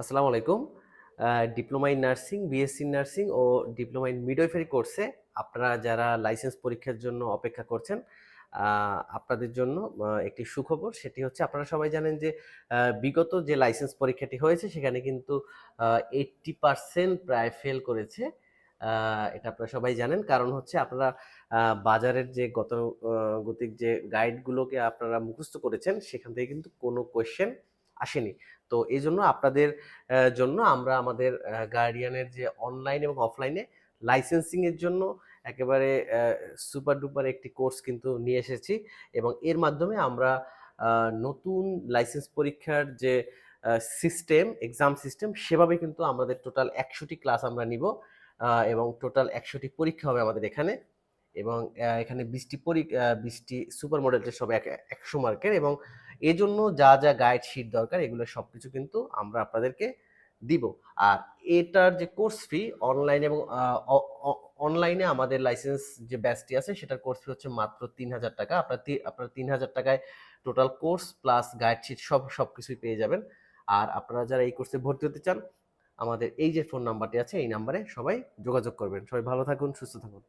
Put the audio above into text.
আসসালামু আলাইকুম। Diploma in nursing BSc nursing O diploma in midwifery কোর্সে আপনারা যারা লাইসেন্স পরীক্ষার জন্য অপেক্ষা করছেন আপনাদের জন্য একটি সুখবর সেটি হচ্ছে আপনারা সবাই জানেন যে বিগত যে লাইসেন্স পরীক্ষাটি হয়েছে সেখানে কিন্তু এইটটি পার্সেন্ট প্রায় ফেল করেছে। এটা আপনারা সবাই জানেন। কারণ হচ্ছে আপনারা বাজারের যে গতানুগতিক যে গাইডগুলোকে আপনারা মুখস্থ করেছেন, সেখান থেকে কিন্তু কোনো কোয়েশ্চেন আসেনি। তো এই জন্য আপনাদের জন্য আমরা আমাদের গার্ডিয়ানের যে অনলাইন এবং অফলাইনে লাইসেন্সিং এর জন্য একেবারে সুপার ডুপার একটি কোর্স কিন্তু নিয়ে এসেছি এবং এর মাধ্যমে আমরা নতুন লাইসেন্স পরীক্ষার যে সিস্টেম এক্সাম সিস্টেম সেভাবে কিন্তু আমাদের টোটাল একশোটি ক্লাস আমরা নিব এবং টোটাল একশোটি পরীক্ষা হবে আমাদের এখানে এবং এখানে বিশটি পরীক্ষা বিশটি সুপার মডেল টেস্ট হবে এক- একশো মার্কের এবং এজন্য যা যা গাইড শিট দরকার, এগুলো সবকিছু কিন্তু আমরা আপনাদেরকে দিব। আর এটার যে কোর্স ফি অনলাইন এবং অনলাইনে আমাদের লাইসেন্স যে ব্যাচটি আছে, সেটার কোর্স ফি হচ্ছে মাত্র তিন হাজার টাকা। আপনার আপনার তিন হাজার টাকায় total course plus guide sheet সব সব কিছুই পেয়ে যাবেন। আর আপনারা যারা এই কোর্সে ভর্তি হতে চান, আমাদের এই যে ফোন নাম্বারটি আছে, এই নাম্বারে সবাই যোগাযোগ করবেন। সবাই ভালো থাকুন, সুস্থ থাকুন।